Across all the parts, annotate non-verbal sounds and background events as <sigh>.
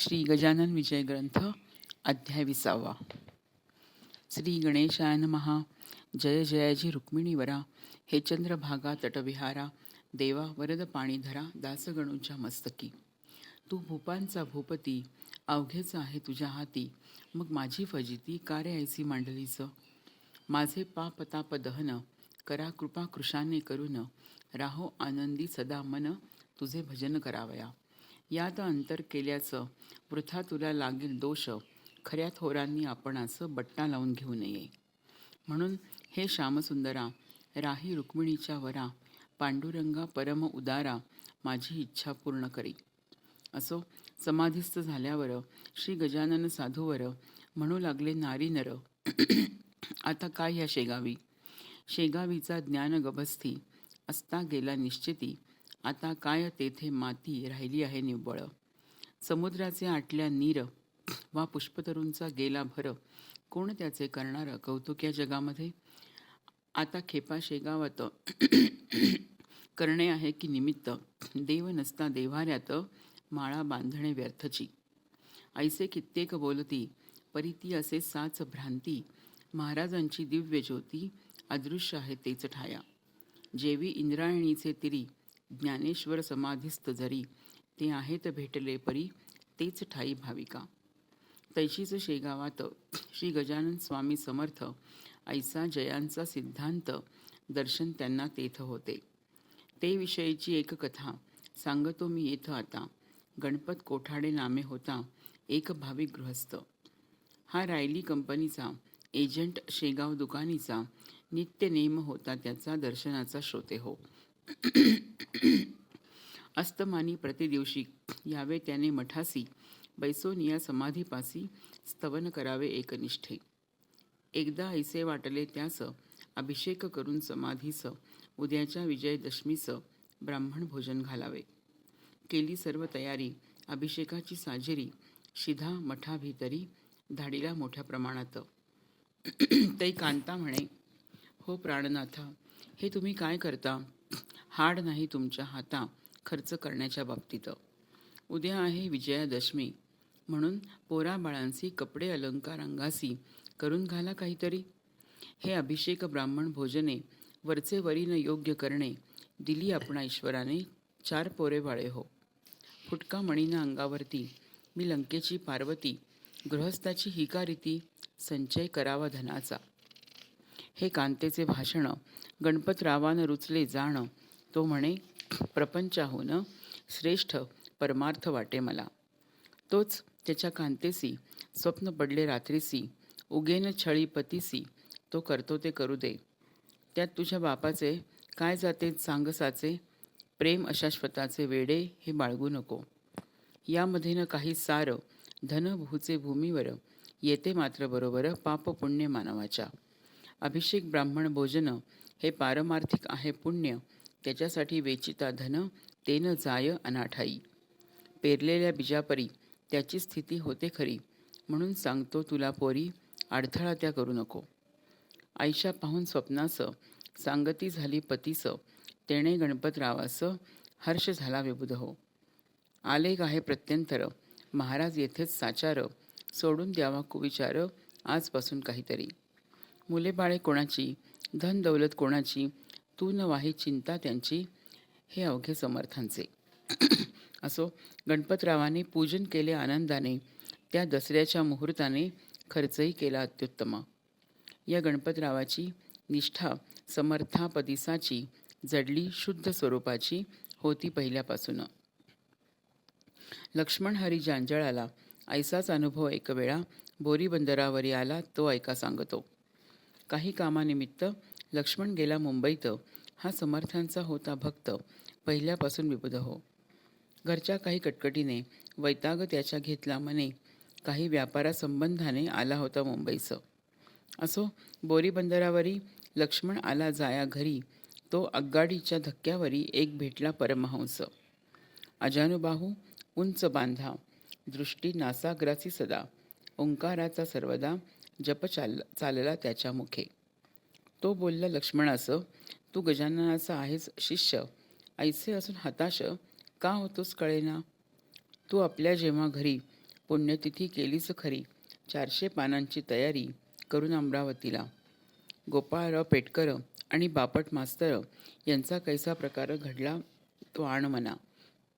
श्री गजानन विजय ग्रंथ अध्याय विसावा. श्री गणेशाय महा जय जयाजी रुक्मिणीवरा हे चंद्रभागा तटविहारा. देवा वरद पाणीधरा दासगणूच्या मस्तकी. तू भूपांचा भूपती अवघेचा आहे तुझ्या हाती. मग माझी फजिती कार्य ऐसी माझे पापताप दहन करा कृपा कृशाने करून राहो आनंदी सदा मन तुझे भजन करावया. यात अंतर केल्याचं वृथा तुला लागेल दोष. खऱ्या थोरांनी आपणास बट्टा लावून घेऊ नये. म्हणून हे श्यामसुंदरा राही रुक्मिणीच्या वरा पांडुरंगा परम उदारा माझी इच्छा पूर्ण करी. असो समाधीस्थ झाल्यावर श्री गजानन साधूवर म्हणू लागले नारी नर. <clears throat> आता काय ह्या शेगावी? शेगावीचा ज्ञान गभस्थी असता गेला निश्चिती. आता काय तेथे माती राहिली आहे निव्वळ. समुद्राचे आटल्या नीर वा पुष्पतरूंचा गेला भर. कोण त्याचे करणार कौतुक या जगामध्ये? आता खेपा शेगावात <clears throat> करणे आहे की निमित्त. देव नसता देव्हाऱ्यात माळा बांधणे व्यर्थची. ऐसे कित्येक बोलती परी ती असे साच भ्रांती. महाराजांची दिव्य ज्योती अदृश्य आहे तेच ठाया. जेवी इंद्रायणीचे तिरी ज्ञानेश्वर समाधीस्थ जरी ते आहेत भेटले परी तेच ठाई भाविका. तैशीच शेगावात श्री गजानन स्वामी समर्थ ऐसा जयांचा सिद्धांत दर्शन त्यांना तेथ होते. ते विषयीची एक कथा सांगतो मी येथ आता. गणपत कोठाडे नामे होता एक भाविक गृहस्थ. हा रायली कंपनीचा एजंट शेगाव दुकानीचा नित्य नेम होता त्याचा दर्शनाचा श्रोते हो. अस्तमानी प्रतिदिवशी यावे त्याने मठासी बैसोनिया समाधीपासी स्तवन करावे एकनिष्ठे. एकदा ऐसे वाटले त्यास अभिषेक करून समाधीस उद्याच्या विजयदशमीस ब्राह्मण भोजन घालावे. केली सर्व तयारी अभिषेकाची साजेरी शिधा मठाभितरी धाडीला मोठ्या प्रमाणात. <clears throat> तै कांता म्हणे हो प्राणनाथा हे तुम्ही काय करता? हाड नाही तुमच्या हाता खर्च करण्याच्या बाबतीत. उद्या आहे विजयादशमी. म्हणून पोराबाळांसी कपडे अलंकार अंगासी करून घाला काहीतरी. हे अभिषेक ब्राह्मण भोजने वरचे वरीन योग्य करणे. दिली आपणा ईश्वराने. चार पोरे बाळे हो. फुटका मणीना अंगावरती. मी लंकेची पार्वती. गृहस्थाची हिकारिती संचय करावा धनाचा. हे कांतेचे भाषण गणपतरावानं रुचले जाणं. तो म्हणे प्रपंचाहून श्रेष्ठ परमार्थ वाटे मला. तोच त्याच्या कांतेसी स्वप्न पडले रात्रीसी उगेन छळी पतीसी तो करतो ते करू दे. त्यात तुझ्या बापाचे काय जाते सांगसाचे प्रेम अशाश्वताचे वेडे हे बाळगू नको. यामध्ये न काही सार धन भूचे भूमीवर येते मात्र बरोबर पाप पुण्य मानवाच्या. अभिषेक ब्राह्मण भोजन हे पारमार्थिक आहे पुण्य. त्याच्यासाठी वेचिता धन तेन जाय अनाठाई पेरलेल्या बिजापरी त्याची स्थिती होते खरी. म्हणून सांगतो तुला पोरी अडथळा त्या करू नको. आईशा पाहून स्वप्नाचं सांगती झाली पतीचं तेणे गणपतरावास हर्ष झाला विबुध हो. आलेख आहे प्रत्यंतर महाराज येथेच साचार सोडून द्यावा कुविचार आजपासून काहीतरी. मुले बाळे कोणाची? धन दौलत कोणाची? तू न वाही चिंता त्यांची. हे अवघे समर्थांचे. <clears throat> असो गणपतरावाने पूजन केले आनंदाने त्या दसऱ्याच्या मुहूर्ताने खर्चही केला अत्युत्तम. या गणपतरावाची निष्ठा समर्थापदिसाची जडली शुद्ध स्वरूपाची होती पहिल्यापासून. लक्ष्मण हरी जांजळाला ऐसाच अनुभव एक वेळा बोरी बंदरावरी आला तो ऐका सांगतो. काही कामानिमित्त लक्ष्मण गेला मुंबईत. हा समर्थांचा होता भक्त. पहिल्यापासून विबुध हो. घरच्या काही कटकटीने वैताग त्याच्या घेतला मने काही व्यापारासंबंधाने आला होता मुंबईचं असो बोरी बंदरावरी लक्ष्मण आला जाया घरी. तो आगगाडीच्या धक्क्यावरी एक भेटला परमहंस. अजानुबाहू उंच बांधा. दृष्टी नासाग्रासी सदा. ओंकाराचा सर्वदा जप चाल चालला त्याच्या मुखे. तो बोलला लक्ष्मणास तू गजाननाचा आहेस शिष्य. ऐसे असून हताश का होतोस कळेना? तू आपल्या जेव्हा घरी पुण्यतिथी केलीच खरी. चारशे पानांची तयारी करून अमरावतीला. गोपाळराव पेटकर आणि बापट मास्तर यांचा कैसा प्रकार घडला तो आण म्हणा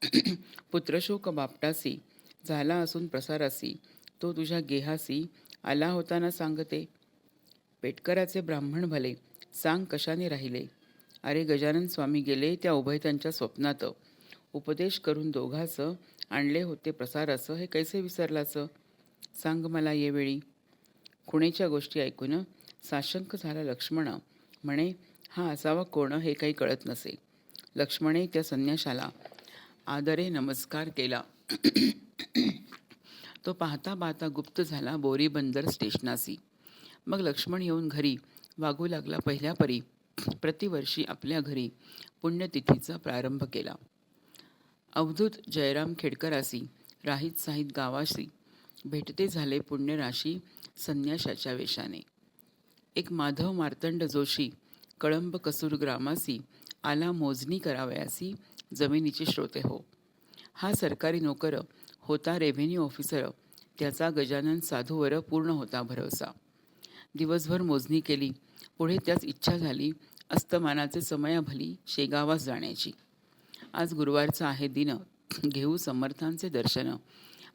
<clears throat> पुत्रशोक बापटासी झाला असून प्रसारासी तो तुझ्या गेहासी आला होताना सांगते. पेटकराचे ब्राह्मण भले सांग कशाने राहिले? अरे गजानन स्वामी गेले त्या उभयतांच्या स्वप्नात. उपदेश करून दोघाचं आणले होते प्रसाराचं हे कैसे विसरलाचं? सांग मला येवेळी खुणेच्या गोष्टी ऐकून साशंक झाला लक्ष्मण. म्हणे हा असावा कोण हे काही कळत नसे. लक्ष्मणे त्या संन्याशाला आदरे नमस्कार केला. तो पाहता पाहता गुप्त झाला बोरी बंदर स्टेशनासी. मग लक्ष्मण येऊन घरी वागू लागला पहिल्या परी प्रतिवर्षी आपल्या घरी पुण्यतिथीचा प्रारंभ केला. अवधूत जयराम खेडकरासी राहीत साहित गावाशी भेटते झाले पुण्यराशी संन्याशाच्या वेशाने एक माधव मार्तंड जोशी कळंब कसूर ग्रामासी आला मोजणी करावयासी जमिनीचे श्रोते हो. हा सरकारी नोकर होता रेव्हेन्यू ऑफिसर त्याचा गजानन साधूवर पूर्ण होता भरोसा. दिवसभर मोजणी केली. पुढे त्याच इच्छा झाली अस्तमानाचे समयाभली शेगावास जाण्याची. आज गुरुवारचा आहे दिन. घेऊ समर्थांचे दर्शन.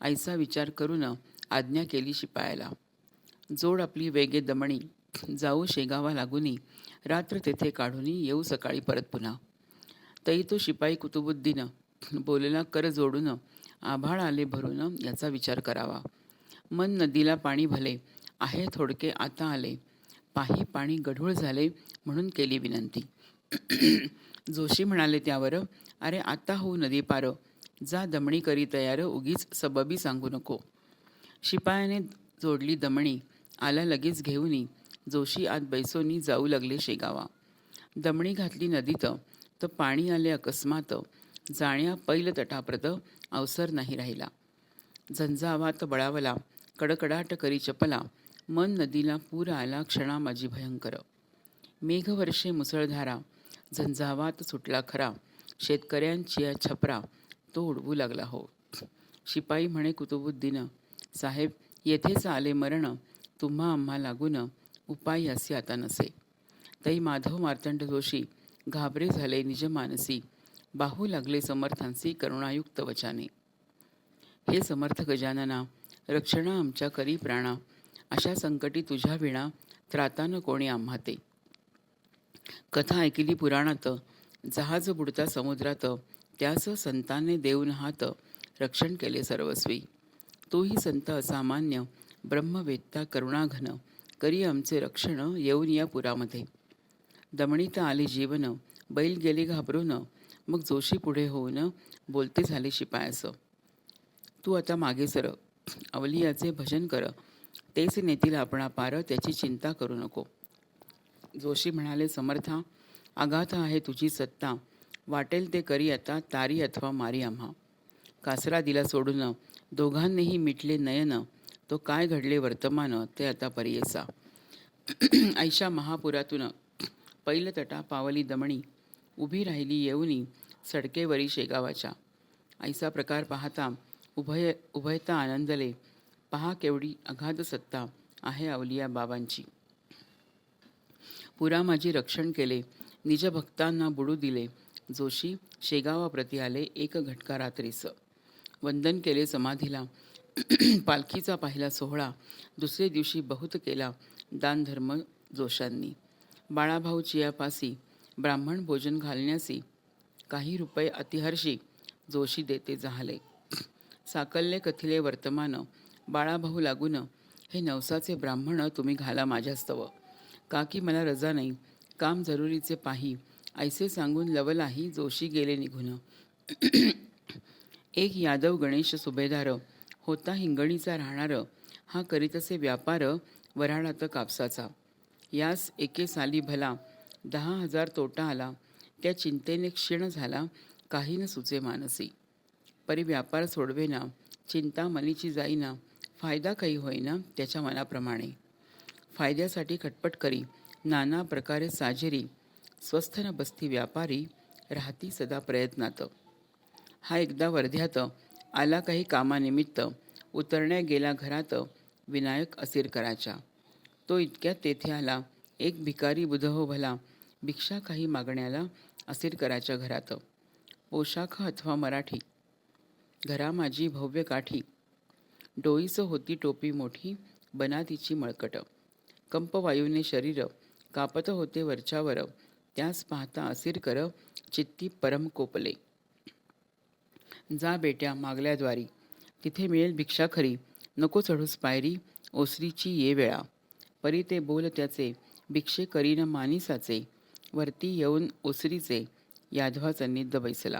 आईचा विचार करून आज्ञा केली शिपायाला. जोड आपली वेगे दमणी. जाऊ शेगावा लागुनी. रात्र तेथे काढून येऊ सकाळी परत पुन्हा. तई तो शिपाई कुतुबुद्दीनं. बोलेला कर जोडून. आभाळ आले भरून याचा विचार करावा. मन नदीला पाणी भले आहे थोडके आता आले. पाही पाणी गढूळ झाले म्हणून केली विनंती. <clears throat> जोशी म्हणाले त्यावर अरे आता होऊ नदी पार जा दमणी करी तयार उगीच सबबी सांगू नको. शिपायाने जोडली दमणी आला लगेच घेऊनी. जोशी आत बैसोनी जाऊ लागले शेगावा. दमणी घातली नदीत तर पाणी आले अकस्मात. जाण्या पैल तटाप्रत अवसर नाही राहिला. झंझावात बळावला कडकडाट करी चपला मन नदीला पूर आला क्षणा माझी भयंकर. मेघवर्षे मुसळधारा झंझावात सुटला खरा शेतकऱ्यांची या छपरा तो उडवू लागला हो. शिपाई म्हणे कुतुबुद्दीन साहेब येथेच आले मरण तुम्हा आम्हा लागून उपाय असे आता नसे. तई माधव मार्तंड जोशी घाबरे झाले निजमानसी बाहू लागले समर्थांसी करुणायुक्त वचाने. हे समर्थ गजानना रक्षणा आमच्या करी प्राणा अशा संकटी तुझ्या विणा त्रातानं कोणी आम्हाते. कथा ऐकली पुराणात जहाज बुडता समुद्रात त्यास संताने देऊन हात रक्षण केले सर्वस्वी. तोही संत असामान्य ब्रह्मवेत्ता करुणाघन करी आमचे रक्षण येऊन या पुरामध्ये. दमणीत आले जीवन बैल गेले घाबरून मग जोशी पुढे होऊन बोलते झाले शिपायाचं तू आता मागे सर. अवलियाचे भजन कर. तेच नेतील आपणा पार त्याची चिंता करू नको. जोशी म्हणाले समर्था आघात आहे तुझी सत्ता. वाटेल ते करी आता तारी अथवा मारी आम्हा. कासरा दिला सोडून दोघांनीही मिटले नयन. तो काय घडले वर्तमान ते आता परियसा <clears throat> ऐशा महापुरातून पैलतटा पावली दमणी. उभी राहिली येऊनी सडकेवरी शेगावाच्या. ऐसा प्रकार पाहता उभय उभयता आनंदले पहा केवढी अगाध सत्ता आहे अवलिया बाबांची. पुरा माझी रक्षण केले निज भक्तांना बुडू दिले जोशी शेगावाप्रती आले एक घटका रात्रीस वंदन केले समाधीला <clears throat> पालखीचा पाहिला सोहळा दुसरे दिवशी बहुत केला दानधर्म जोशांनी. बाळाभाऊ चियापासी ब्राह्मण भोजन घालण्यासी काही रुपये अतिहर्षी जोशी देते झाले. साकल्ले कथिले वर्तमान बाळाभाऊ लागून हे नवसाचे ब्राह्मण तुम्ही घाला माझ्यास्तव. का की मला रजा नाही काम जरुरीचे पाही ऐसे सांगून लवलाही जोशी गेले निघून. एक यादव गणेश सुभेदार होता हिंगणीचा राहणार हा करीत असे व्यापार वराडात कापसाचा. यास एके साली भला दहा हजार तोटा आला त्या चिंतेने क्षीण झाला काही न सुचे मानसी. परी व्यापार सोडवेना चिंता मनीची जाईना फायदा काही होईना त्याच्या मनाप्रमाणे. फायद्यासाठी खटपट करी नाना प्रकारे साजेरी स्वस्थ न बसती व्यापारी राहती सदा प्रयत्नात. हा एकदा वर्ध्यात आला काही कामानिमित्त उतरण्या गेला घरात विनायक असिरकराच्या. तो इतक्यात तेथे आला एक भिकारी बुधहो भला भिक्षा काही मागण्याला असिरकराच्या घरात. पोशाख अथवा मराठी. घरा माझी भव्य काठी. डोईस होती टोपी मोठी बनातीची मळकट. कंपवायूने शरीर कापत होते वरच्यावर. त्यास पाहता असिर कर चित्ती परम कोपले. जा बेट्या मागल्याद्वारी तिथे मिळेल भिक्षा खरी. नको चढूस पायरी ओसरीची ये वेळा. परी ते बोल त्याचे. भिक्षे करीन मानिसाचे. वरती येऊन ओसरीचे यादवाचा निद्द बैसला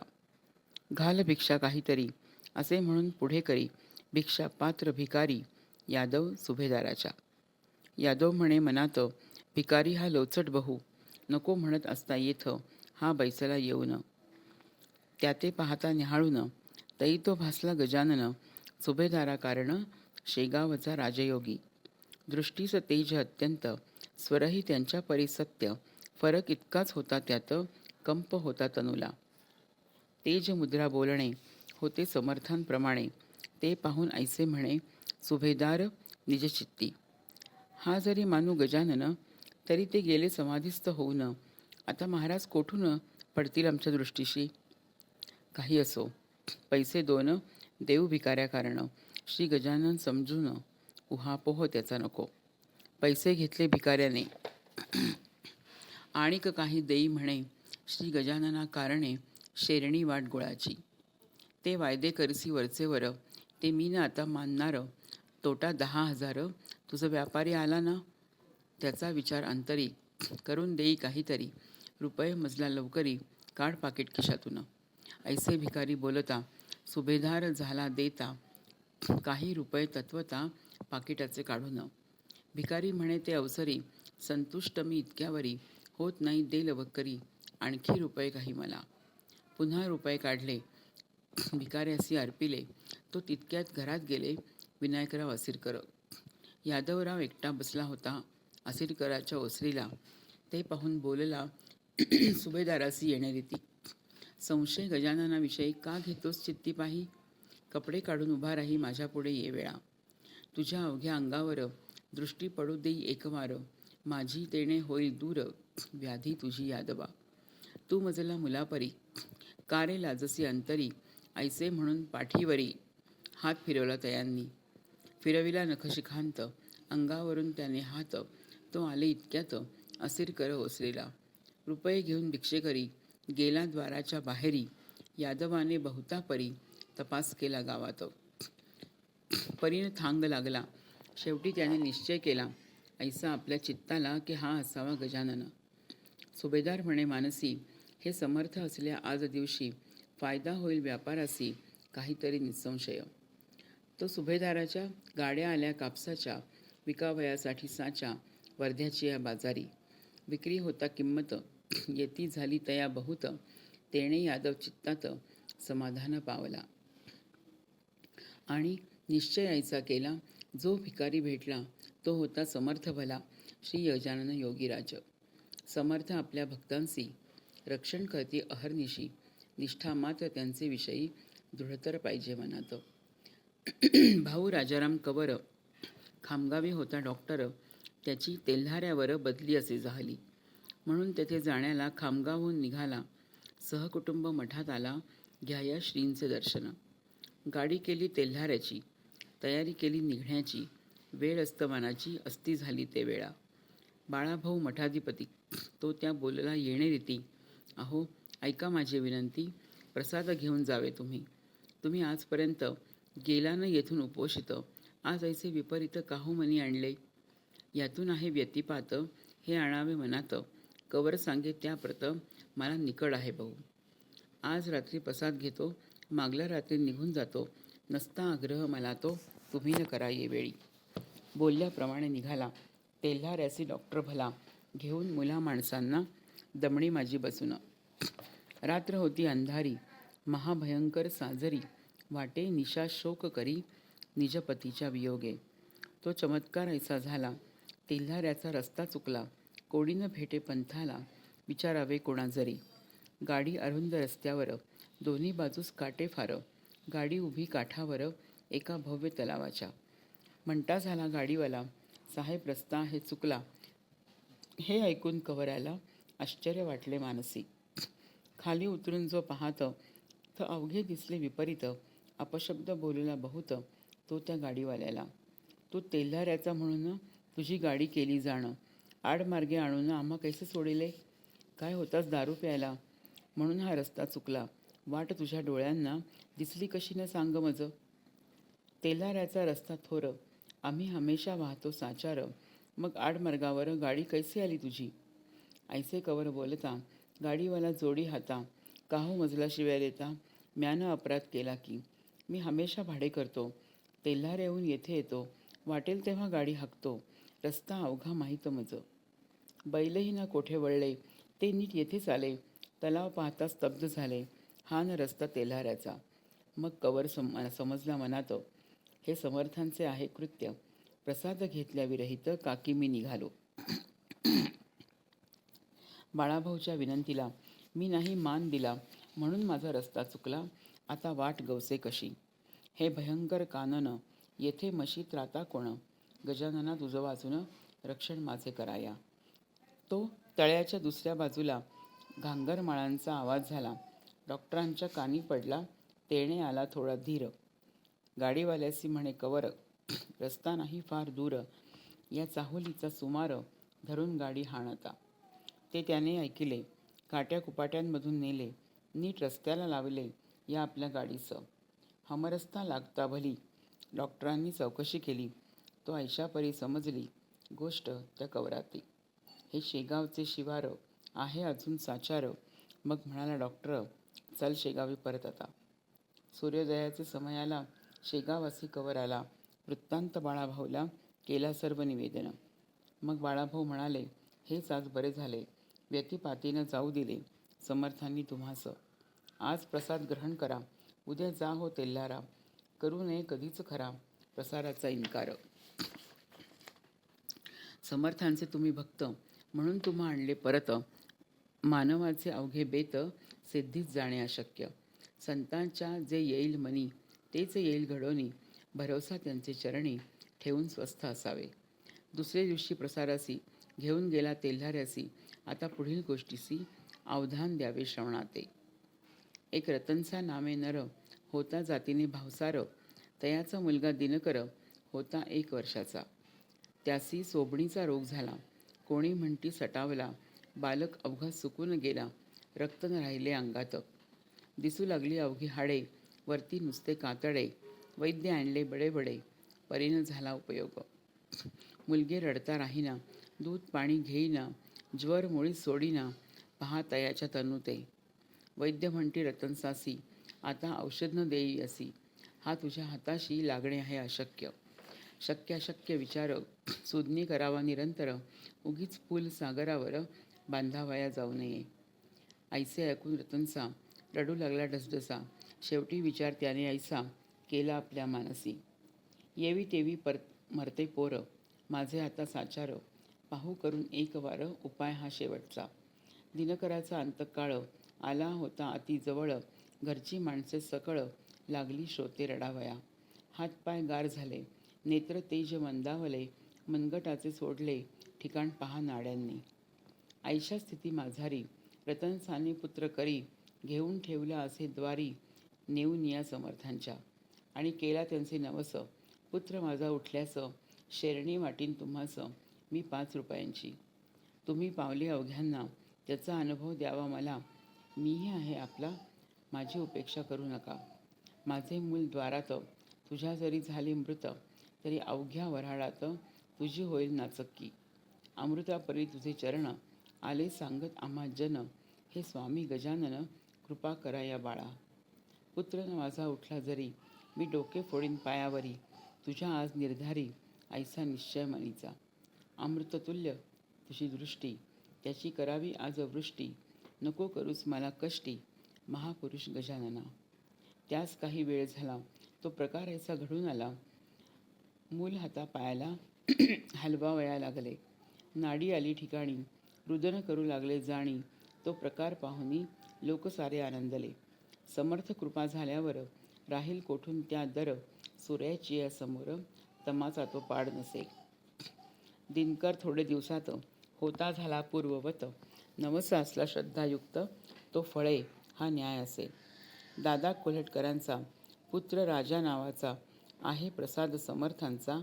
घाल भिक्षा काहीतरी असे म्हणून पुढे करी भिक्षा पात्र भिकारी यादव सुभेदाराच्या. यादव म्हणे मनात भिकारी हा लोचट बहू नको म्हणत असता येथ हा बैसला येऊन. त्या ते पाहता निहाळून तई तो भासला गजानन सुभेदारा कारण शेगावचा राजयोगी. दृष्टीस तेज अत्यंत स्वरही त्यांच्या परिसत्य सत्य फरक इतकाच होता त्यात कंप होता तनुला. तेज मुद्रा बोलणे होते समर्थांप्रमाणे. ते पाहून ऐसे म्हणे सुभेदार निजचित्ती. हा जरी मानू गजानन तरी ते गेले समाधीस्थ होऊन. आता महाराज कोठून पडतील आमच्या दृष्टीशी? काही असो. पैसे दोन देऊ भिकाऱ्या कारण. श्री गजानन समजून उहापोह त्याचा नको. पैसे घेतले भिकाऱ्याने. आणिक काही देई म्हणे श्री गजानना कारणे शेरणी वाट गोळाची. ते वायदे करसी वरचेवर ते मी ना आता मानणार तोटा दहा हजार तुझा व्यापारी आला ना? त्याचा विचार अंतरी करून देई काहीतरी रुपये मजला लवकरी काढ पाकिट खिशातून. ऐसे भिकारी बोलता सुभेदार झाला देता काही रुपये तत्वता पाकिटाचे काढून. भिकारी म्हणे ते अवसरी संतुष्ट मी इतक्यावरी होत नाही दे लवकरी. आणखी रुपये काही मला. पुन्हा रुपये काढले. भिकाऱ्यासी अर्पिले तो तितक्यात घरात गेले. विनायकराव असिरकर. यादवराव एकटा बसला होता. असिरकराच्या ओसरीला. ते पाहून बोलला सुभेदारासी येण्यारीती संशय गजाननाविषयी का घेतोस चित्ती पाही कपडे काढून उभा राही माझ्यापुढे ये वेळा. तुझ्या अवघ्या अंगावर. दृष्टी पडू देई एकवार. माझी तेणे होईल दूर. व्याधी तुझी यादवा तू मजला मुलापरी. कारे लाजसी अंतरी. ऐसे म्हणून पाठीवरी. हात फिरवला तयांनी. फिरविला नखशिखांत. अंगावरून त्याने हात. तो आले इतक्यात. असिर कर ओसलेला रुपये घेऊन भिक्षेकरी गेला द्वाराच्या बाहेरी. यादवाने बहुता परी तपास केला गावात. परीनं थांग लागला. शेवटी त्याने निश्चय केला. ऐसा आपल्या चित्ताला की हा असावा गजानन. सुभेदार म्हणे मानसी हे समर्थ असल्या आज दिवशी फायदा होईल व्यापारासी काहीतरी निसंशय. तो सुभेदाराच्या गाड्या आल्या कापसाच्या विकावयासाठी साच्या वर्ध्याची या बाजारी. विक्री होता किंमत येती झाली तया बहुत तेणे यादव चित्तात समाधान पावला. आणि निश्चयायचा केला जो भिकारी भेटला तो होता समर्थ भला श्री यजानन योगीराज. समर्थ आपल्या भक्तांशी रक्षण करते अहर्निशी निष्ठा मात्र त्यांचे विषयी दृढतर पाहिजे मनात <clears throat> भाऊ राजाराम कवर खामगावी होता डॉक्टर त्याची तेल्हाऱ्यावर बदली असे झाली. म्हणून तेथे जाण्याला खामगावहून निघाला. सहकुटुंब मठात आला घ्याया श्रींचे दर्शन. गाडी केली तेल्हाऱ्याची तयारी केली निघण्याची वेळ अस्तमानाची अस्ती झाली ते वेळा. बाळाभाऊ मठाधिपती तो त्या बोलला येणे रीती अहो ऐका माझी विनंती प्रसाद घेऊन जावे तुम्ही. तुम्ही आजपर्यंत गेला न येथून उपोषित आज ऐसे विपरीत काहू मनी आणले? यातून आहे व्यतिपात हे आणावे मनात. कवर सांगे त्याप्रत मला निकड आहे भाऊ. आज रात्री प्रसाद घेतो मागल्या रात्री निघून जातो. नसता आग्रह मला तो तुम्ही न करा येवेळी बोलल्याप्रमाणे निघाला. तेल्हाऱ्यासी डॉक्टर भला घेऊन मुला माणसांना दमणी माझी बसून. रात्र होती अंधारी महाभयंकर साजरी वाटे निशा शोक करी निजपतीच्या वियोगे. तो चमत्कार ऐसा झाला तेल्हाऱ्याचा रस्ता चुकला कोडीनं भेटे पंथाला विचारावे कोणा जरी. गाडी अरुंद रस्त्यावर दोन्ही बाजूस काटे फार गाडी उभी काठावर एका भव्य तलावाच्या. म्हणता झाला गाडीवाला साहेब रस्ता हे चुकला हे ऐकून कवराला आश्चर्य वाटले मानसी. खाली उतरून जो पाहत तर अवघे दिसले विपरीत अपशब्द बोलला बहुत तो त्या गाडीवाल्याला. तू तेल्हाऱ्याचा म्हणून तुझी गाडी केली जाणं. आडमार्गे आणून आम्हा कैसे सोडिले? काय होतास दारू प्यायला? म्हणून हा रस्ता चुकला. वाट तुझ्या डोळ्यांना दिसली कशी न सांग मज. तेलाऱ्याचा रस्ता थोर. आम्ही हमेशा वाहतो साचार. मग आडमार्गावर गाडी कैसी आली तुझी? ऐसे कवर बोलता गाडीवाला जोडी हाता काहो मजला शिव्या देता म्यानं अपराध केला की मी हमेशा भाडे करतो तेल्हार येऊन येथे येतो वाटेल तेव्हा गाडी हाकतो रस्ता अवघा माहीत मज. बैलही ना कोठे वळले ते नीट येथेच आले तलाव पाहता स्तब्ध झाले हा न रस्ता तेल्हाऱ्याचा. मग कवर सम समजला मनात हे समर्थांचे आहे कृत्य. प्रसाद घेतल्या विरहित काकी मी निघालो. बाळाभाऊच्या विनंतीला मी नाही मान दिला म्हणून माझा रस्ता चुकला. आता वाट गवसे कशी? हे भयंकर कानन येथे मशीत राहता कोण? गजानना तुझं वाजून रक्षण माझे कराया. तो तळ्याच्या दुसऱ्या बाजूला घांगरमाळांचा आवाज झाला. डॉक्टरांच्या कानी पडला. तेणे आला थोडा धीर. गाडीवाल्यासी म्हणे कवर रस्ता नाही फार दूर या चाहुलीचा सुमार धरून गाडी हाणता. ते त्याने ऐकिले. काट्या कुपाट्यांमधून नेले. नीट रस्त्याला लावले या आपल्या गाडीचं. हमरस्ता लागता भली. डॉक्टरांनी चौकशी केली. तो ऐशापरी समजली. गोष्ट त्या कवराती. हे शेगावचे शिवार आहे अजून साचार. मग म्हणाला डॉक्टर चल शेगावी परत आता. सूर्योदयाचे समयाला शेगावासी कवर आला. वृत्तांत बाळाभाऊला केला सर्व निवेदन. मग बाळाभाऊ म्हणाले हेच आज बरे झाले व्यतिपातीनं जाऊ दिले. समर्थांनी तुम्हास आज प्रसाद ग्रहण करा. उद्या जा हो तेल्हारा. करू नये कधीच खरा प्रसाराचा इन्कार. समर्थांचे तुम्ही भक्त. म्हणून तुम्हा आणले परत. मानवाचे अवघे बेत सिद्धीच जाणे अशक्य. संतांच्या जे येईल मनी तेच येईल घडोनी. भरवसा त्यांचे चरणी ठेवून स्वस्थ असावे. दुसरे दिवशी प्रसारासी घेऊन गेला तेल्हाऱ्यासी आता पुढील गोष्टीसी अवधान द्यावे श्रवणाते. एक रतनसा नामे नर होता जातीने भावसार तयाचा मुलगा दिनकर होता एक वर्षाचा. त्यासी सोबणीचा रोग झाला. कोणी म्हणती सटावला बालक अवघा सुकून गेला रक्त न राहिले अंगात. दिसू लागली अवघी हाडे वरती नुसते कातडे वैद्य आणले बडे बडे. परीनं झाला उपयोग. मुलगे रडता राहीना दूध पाणी घेईना ज्वर मुळी सोडीना पहा तयाच्या तनुते. वैद्य म्हणती रतनसासी आता औषध न देई असी. हा तुझ्या हाताशी लागणे आहे अशक्य. शक्य अशक्य विचार सुज्ञी करावा निरंतर. उगीच पूल सागरावर बांधावया जाऊ नये. ऐसे ऐकून रतनसा रडू लागला डसडसा. शेवटी विचार त्याने ऐसा केला आपल्या मानसी. येवी तेवी पर मरते पोर माझे आता साचार पाहू करून एक वार उपाय हा शेवटचा. दिनकराचा अंतकाळ आला होता अतिजवळ घरची माणसे सकळ लागली श्रोते रडावया. हातपाय गार झाले नेत्र तेज मंदावले मनगटाचे सोडले ठिकाण पहा नाड्यांनी. आयशा स्थिती माझारी रतन साने पुत्र करी घेऊन ठेवला असे द्वारी नेऊन या समर्थांच्या. आणि केला त्यांचे नवस. पुत्र माझा उठल्यासं शेरणी वाटीन तुम्हासं मी पाच रुपयांची. तुम्ही पावले अवघ्यांना त्याचा अनुभव द्यावा मला मीही आहे आपला माझी उपेक्षा करू नका. माझे मूल द्वारात तुझ्या जरी झाले मृत तरी अवघ्या वऱ्हाडात तुझी होईल नाचक्की. अमृतापरी तुझे चरण आले सांगत आम्हा जन हे स्वामी गजानन कृपा करा या बाळा. पुत्र माझा उठला जरी मी डोके फोडीन पायावरी. तुझ्या आज निर्धारी आईचा निश्चय मनीचा अमृततुल्य तुझी दृष्टी. त्याची करावी आज वृष्टी. नको करूस मला कष्टी. महापुरुष गजानना. त्यास काही वेळ झाला. तो प्रकार ऐसा घडून आला. मूल हाता पायाला <clears throat> हलवावया लागले. नाडी आली ठिकाणी. रुदन करू लागले जाणी. तो प्रकार पाहुनी लोक सारे आनंदले. समर्थ कृपा झाल्यावर राहील कोठून त्या दर सूर्याची या समोर तमाचा तो पाड नसे. दिनकर थोडे दिवसात होता झाला पूर्ववत. नवसासला श्रद्धायुक्त तो फळे हा न्याय असे. दादा कोल्हटकरांचा पुत्र राजा नावाचा आहे प्रसाद समर्थांचा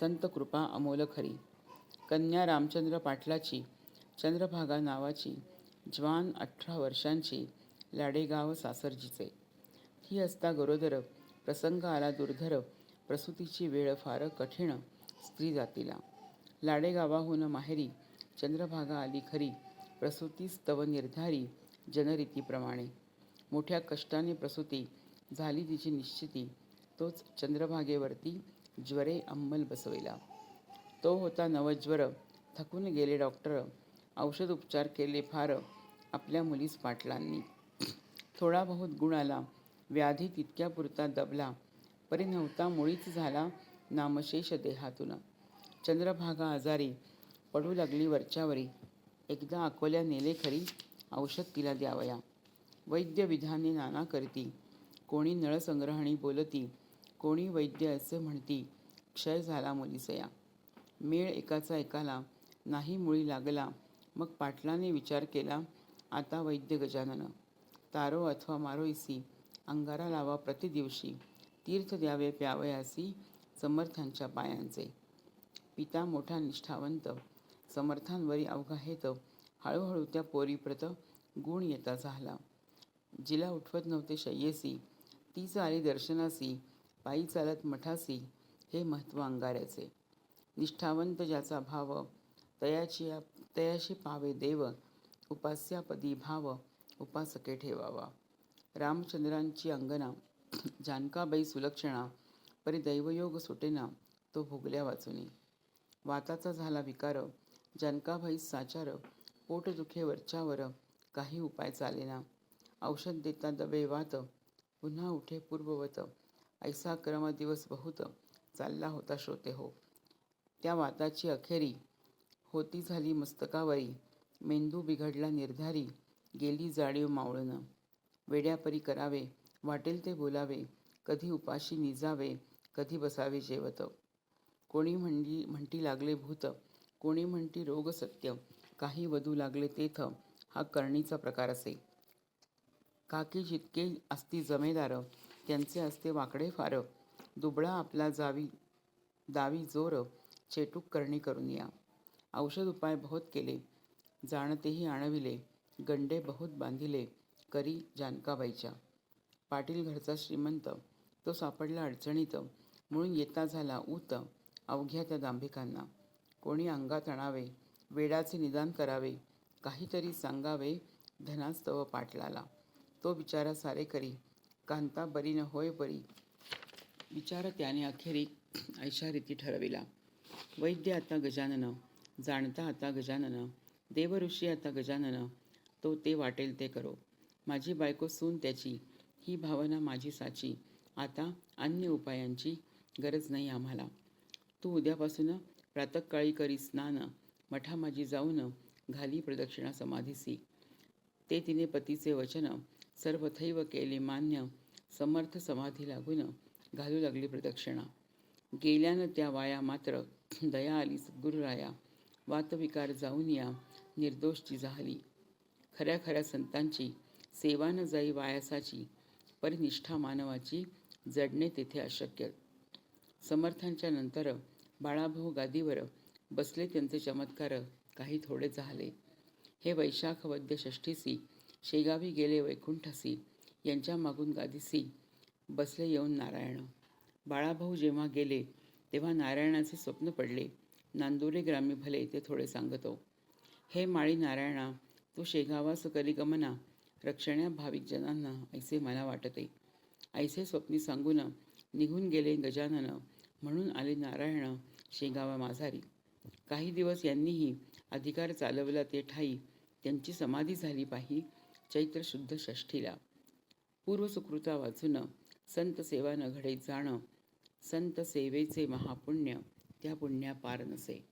संत कृपा अमोल खरी. कन्या रामचंद्र पाटलाची चंद्रभागा नावाची जवान अठरा वर्षांची लाडेगाव सासरजीचे. ही असता गरोदर प्रसंग आला दुर्धर प्रसूतीची वेळ फार कठीण स्त्री जातीला. लाडेगावाहून माहेरी चंद्रभागा आली खरी प्रसूती स्तव निर्धारी जनरीतीप्रमाणे. मोठ्या कष्टाने प्रसूती झाली तिची निश्चिती तोच चंद्रभागेवरती ज्वरे अंमल बसविला. तो होता नवज्वर थकून गेले डॉक्टर औषध उपचार केले फार आपल्या मुलीस पाटलांनी. थोडा बहुत गुण आला व्याधी तितक्या पुरता दबला परी नव्हता मुळीच झाला नामशेष देहातून. चंद्रभागा आजारी पडू लागली वरच्यावरी. एकदा अकोल्या नेले खरी औषध तिला द्यावया. वैद्य विधाने नाना करती. कोणी नळसंग्रहणी बोलती कोणी वैद्य असे म्हणती क्षय झाला मुलीसया. मेळ एकाचा एकाला नाही मुळी लागला मग पाटलाने विचार केला आता वैद्य गजानन. तारो अथवा मारोईसी अंगारा लावा प्रतिदिवशी. तीर्थ द्यावे प्यावयासी समर्थांच्या पायांचे. पिता मोठा निष्ठावंत. समर्थांवरी अवघा हेत. हळूहळू त्या पोरीप्रत गुण येता झाला. जिला उठवत नव्हते शय्येसी. तीच आली दर्शनासी. पायी चालत मठासी. हे महत्त्व अंगाऱ्याचे. निष्ठावंत ज्याचा भाव तयाची तयाशी पावे देव. उपास्यापदी भाव उपासके ठेवावा. रामचंद्रांची अंगना जानकाबाई सुलक्षणा परी दैवयोग सुटेना तो भोगल्या वाचुनी. वाताचा झाला विकार जानकाबाई साचार पोटदुखे वरच्यावर काही उपाय चालेना. औषध देता दबे वात पुन्हा उठे पूर्ववत. ऐसा क्रम दिवस बहुत चालला होता श्रोते हो. त्या वाताची अखेरी होती झाली मस्तकावरी. मेंदू बिघडला निर्धारी गेली जाणीव मावळणं. वेड्यापरी करावे वाटेल ते बोलावे कधी उपाशी निजावे कधी बसावे जेवत. कोणी म्हणली म्हणती लागले भूत कोणी म्हणती रोग सत्य काही वधू लागले तेथ हा करणीचा प्रकार असे. काकी जितके असती जमेदार त्यांचे असते वाकडे फार. दुबळा आपला जावी दावी जोर चेटूक करणी करून या. औषध उपाय बहुत केले जाणतेही आणविले गंडे बहुत बांधिले करी जानकाबाईच्या. पाटील घरचा श्रीमंत तो सापडला अडचणीत. म्हणून येता झाला ऊत अवघ्या त्या दांभिकांना. कोणी अंगात आणावे वेडाचे निदान करावे काहीतरी सांगावे धनास्तव पाटलाला. तो बिचारा सारे करी कांता बरी न होय बरी. विचार त्याने अखेरी ऐशा रीती ठरविला. वैद्य आता गजानन जाणता आता गजानन देवऋषी आता गजानन तो ते वाटेल ते करो. माझी बायको सून त्याची ही भावना माझी साची. आता अन्य उपायांची गरज नाही आम्हाला. तू उद्यापासून प्रातकाळी करी स्नान मठामाजी जाऊन घाली प्रदक्षिणा समाधीसी ते तिने पतीचे वचन सर्वथैव केले मान्य समर्थ समाधी लागून घालू लागली प्रदक्षिणा. गेल्यानं त्या वाया मात्र <clears throat> दया आली सद्गुरुराया. वातविकार जाऊन या निर्दोषची झाली. खऱ्या खऱ्या संतांची सेवा न जाई वायासाची परिनिष्ठा मानवाची जडणे तेथे अशक्य. समर्थांच्या नंतर बाळाभाऊ गादीवर बसले त्यांचे चमत्कार काही थोडे झाले. हे वैशाख वद्य षष्ठीसी शेगावी गेले वैकुंठसी यांच्या मागून गादीसी बसले येऊन नारायण. बाळाभाऊ जेव्हा गेले तेव्हा नारायणाचे स्वप्न पडले. नांदुरे ग्रामी भले ते थोडे सांगतो. हे माळी नारायणा तू शेगावास करी गमना रक्षण्या भाविक जनांना ऐसे मला वाटते. ऐसे स्वप्नी सांगून निघून गेले गजानन. म्हणून आले नारायण शेगावा माझारी काही दिवस यांनीही अधिकार चालवला ते ठाई. त्यांची समाधी झाली पाही चैत्र शुद्ध षष्ठीला. पूर्वसुकृता वाचून संत सेवा न घडे जाणं संत सेवेचे महापुण्य त्या पुण्या पार नसे.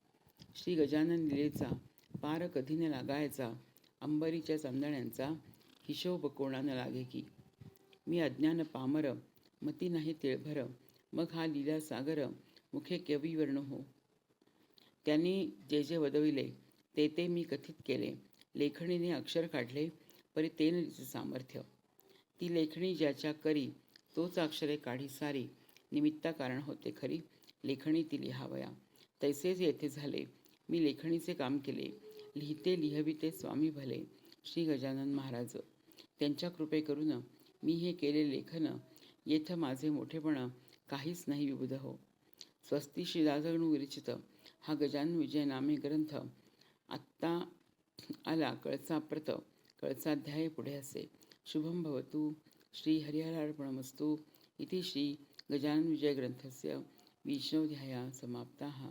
श्री गजानन लिलेचा पार कधी न लागायचा अंबरीच्या चांदण्यांचा हिशोब कोणानं लागे की? मी अज्ञान पामर मती नाही तिळभर मग हा लीला सागर मुखे कवीवर्ण हो. त्यांनी जे जे वदविले ते ते मी कथित केले. लेखणीने अक्षर काढले परी ते सामर्थ्य. ती लेखणी ज्याच्या करी तोच अक्षरे काढी सारी. निमित्ता कारण होते खरी लेखणी ती लिहावया. तैसेच येथे झाले मी लेखणीचे काम केले. लिहिते लिहविते स्वामी भले श्री गजानन महाराज. त्यांच्या कृपे करून मी हे केले लेखन येथ माझे मोठेपण काहीच नाही विबुध हो. स्वस्ती श्री विरचित हा गजानन विजय नामे ग्रंथ आत्ता आला कळचा प्रत कळचाध्याय पुढे असे. शुभम भवतु श्री हरिहरार्पणमस्तु इति श्री गजानन विजय ग्रंथस्य विष्णोध्याया समाप्ताः.